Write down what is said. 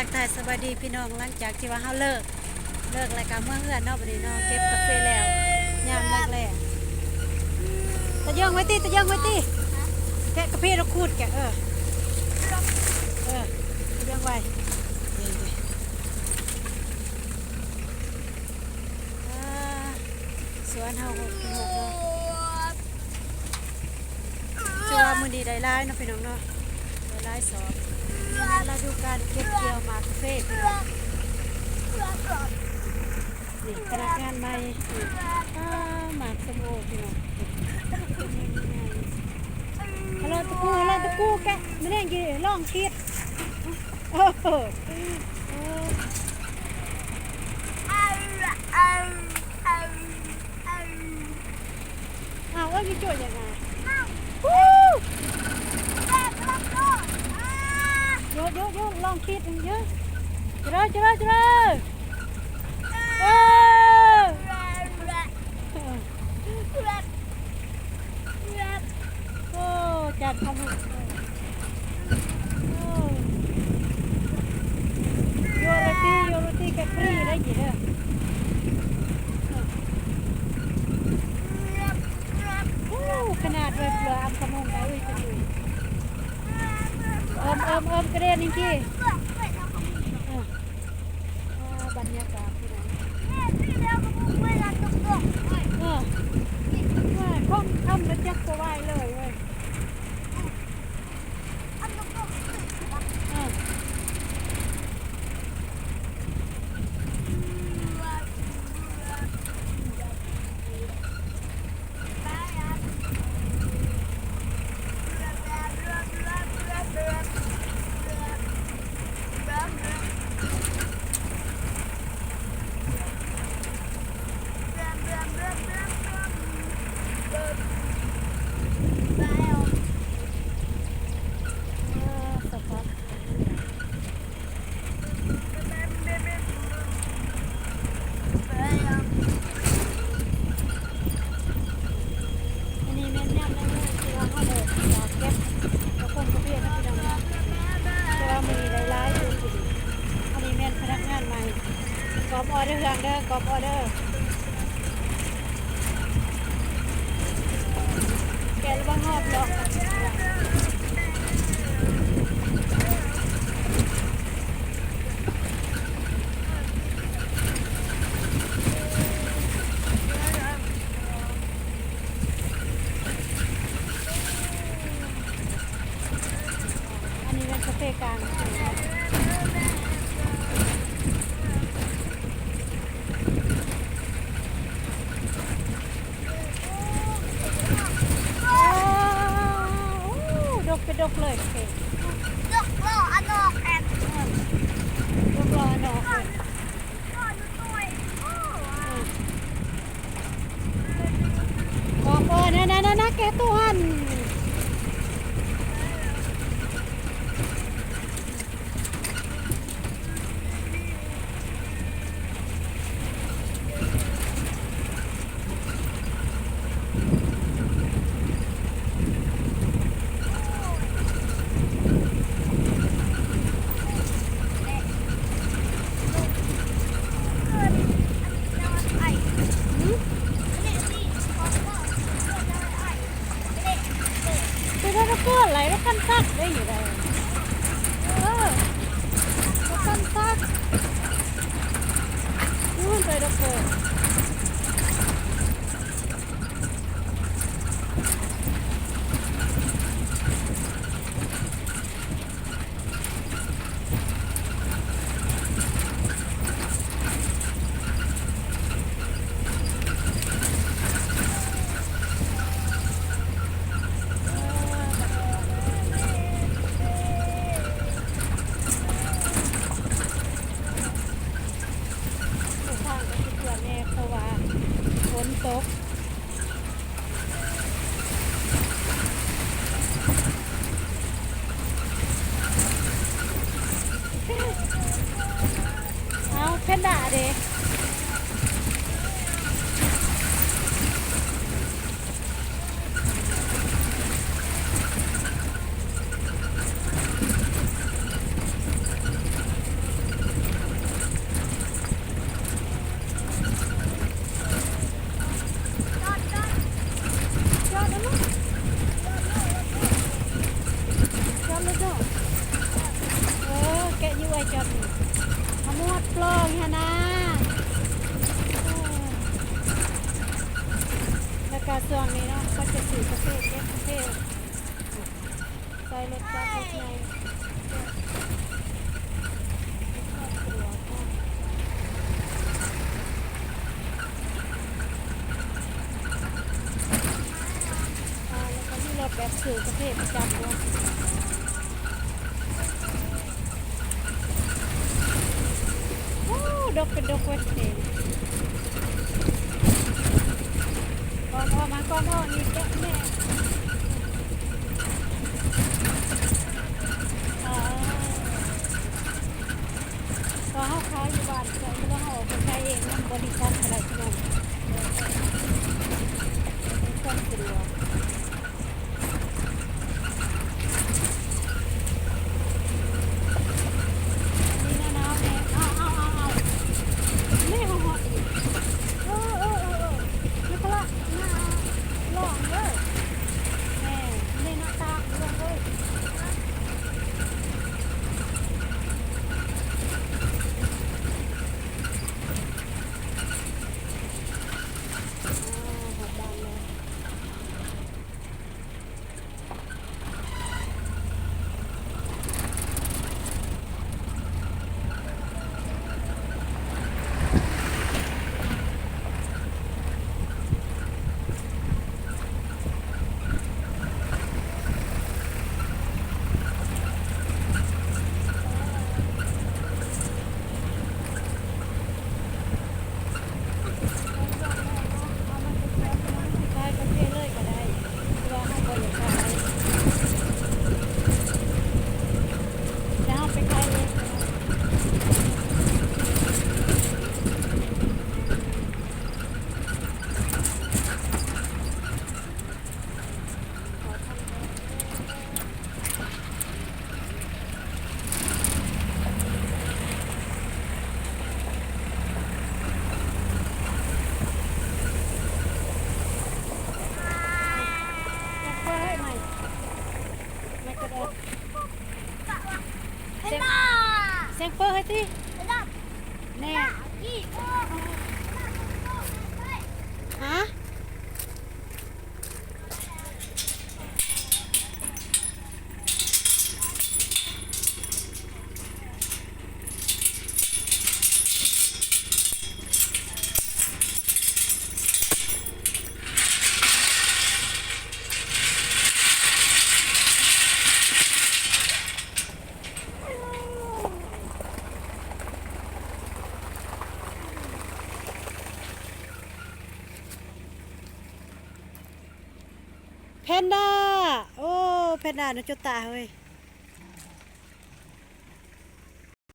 ทักทายสวัสดีพี่น้องหลังจากที่ว่าเฮาเลิก เลิกรายการเมื่อเฮือนเนาะบัดนี้เนาะเก็บกาแฟแล้วยามแรกๆตะเยงไว้ติตะเยงไว้ติแกะกาแฟเราคูดแกะเออเออตะเยงไว้สวนเฮาหกหกเนาะเชื่อว่ามื้อนี้ได้หลายเนาะพี่น้องเนาะได้หลายสอบ ดูการเก็บเกี่ยวหมากกาแฟพี่น้องนี่พนักงานใหม่อ้าหมากสมโอพี่น้องฮัลโหลตะกูฮัลโหลตะกูแกไม่ได้กี่ล่องคิดโอ้โหเออเอาเอ้ยมีโจทย์ยังไงฮู้ โยกโยอะเยอะลองคิดเยอะจะได้จะได้จะได้เออโอ้จัดทำโอ้โยโรตีโยโรตีแกฟรีได้กี่เด้อโอ้ขนาดเลยเปลืออัมขมงได้อุ้ยจะดูเอิมเอิมเอิมกระเด็นนี่กี้เอออ่าบรรยากาศพี่น้องเออว่าคงทำแล้วจักตัวไหวเลยเว้ยเออเออสะพัดอันนี้แม่นยำได้เลยที่ว่าเขาเลยอยากเก็บกระพงกระเบียดนะพี่น้องนะแต่ว่ามีหลายๆอยู่ที่นี่อันนี้แม่นพนักงานใหม่กรอบออเดอร์เรื่องเด้อกรอบออเดอร์แกระวังหอบดอก อันนี้เป็นคาเฟ่กลางว้าวดกไปดกเลยโอเคดกรออันดอกเลยบอกเออนะนะนะนะแกตัวหัน คือถ้าเราเกิดอะไรแล้วกันซักได้อยู่เลยเออแล้วกันซักนู่นไปเราเกิดผู้ทางก็จะเกิดแน่เพราะว่าฝนตก เอาแพนด้าเด้ สู่ประเทศประจำตัวโอ้ดกเป็นดกเวสเทนพ่อพ่อมาพ่อพ่อนี่แม่ ito eh. Ne. แพนด้า โอ้ แพนด้านะจุตาเฮ้ย